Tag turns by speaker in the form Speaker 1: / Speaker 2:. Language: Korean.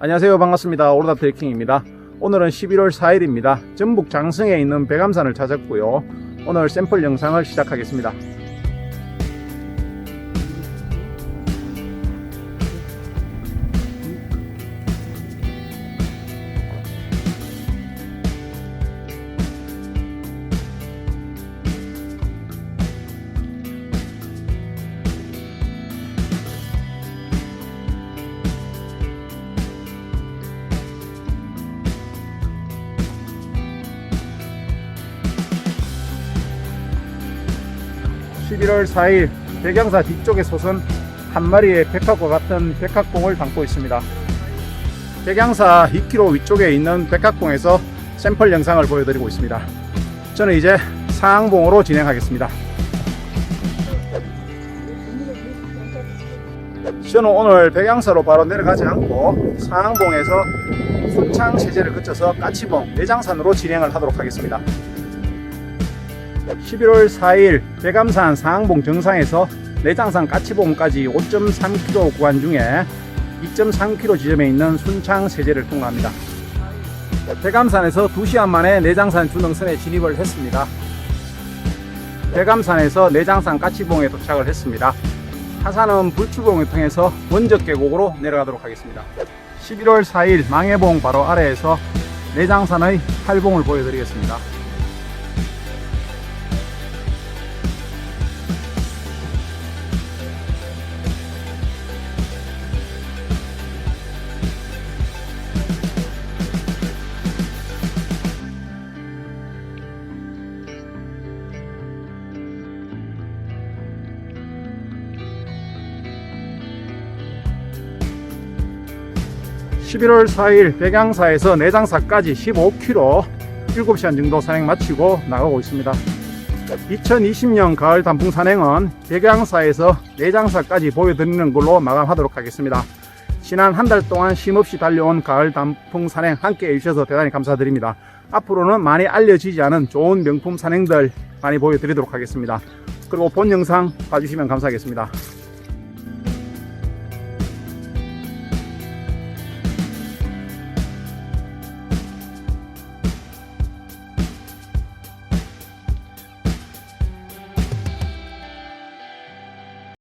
Speaker 1: 안녕하세요. 반갑습니다. 오로다 트레킹입니다. 오늘은 11월 4일입니다. 전북 장성에 있는 백암산을 찾았고요. 오늘 샘플 영상을 시작하겠습니다 (11월 4일) 백양사 뒤쪽에 솟은 한 마리의 백합과 같은 백합봉을 담고 있습니다. 백양사 2km 위쪽에 있는 백합봉에서 샘플 영상을 보여드리고 있습니다. 저는 이제 상항봉으로 진행하겠습니다. 저는 오늘 백양사로 바로 내려가지 않고 상항봉에서 순창 세제를 거쳐서 까치봉 내장산으로 진행을 하도록 하겠습니다 11월 4일 백암산 상항봉 정상에서 내장산 까치봉까지 5.3km 구간 중에 2.3km 지점에 있는 순창 세제를 통과합니다. 백암산에서 2시간 만에 내장산 준흥선에 진입을 했습니다. 백암산에서 내장산 까치봉에 도착을 했습니다. 하산은 불출봉을 통해서 원적 계곡으로 내려가도록 하겠습니다. 11월 4일 망해봉 바로 아래에서 내장산의 팔봉을 보여드리겠습니다. 11월 4일 백양사에서 내장사까지 15km 7시간 정도 산행 마치고 나가고 있습니다. 2020년 가을 단풍 산행은 백양사에서 내장사까지 보여드리는 걸로 마감하도록 하겠습니다. 지난 한 달 동안 쉼없이 달려온 가을 단풍 산행 함께 해주셔서 대단히 감사드립니다. 앞으로는 많이 알려지지 않은 좋은 명품 산행들 많이 보여드리도록 하겠습니다. 그리고 본 영상 봐주시면 감사하겠습니다.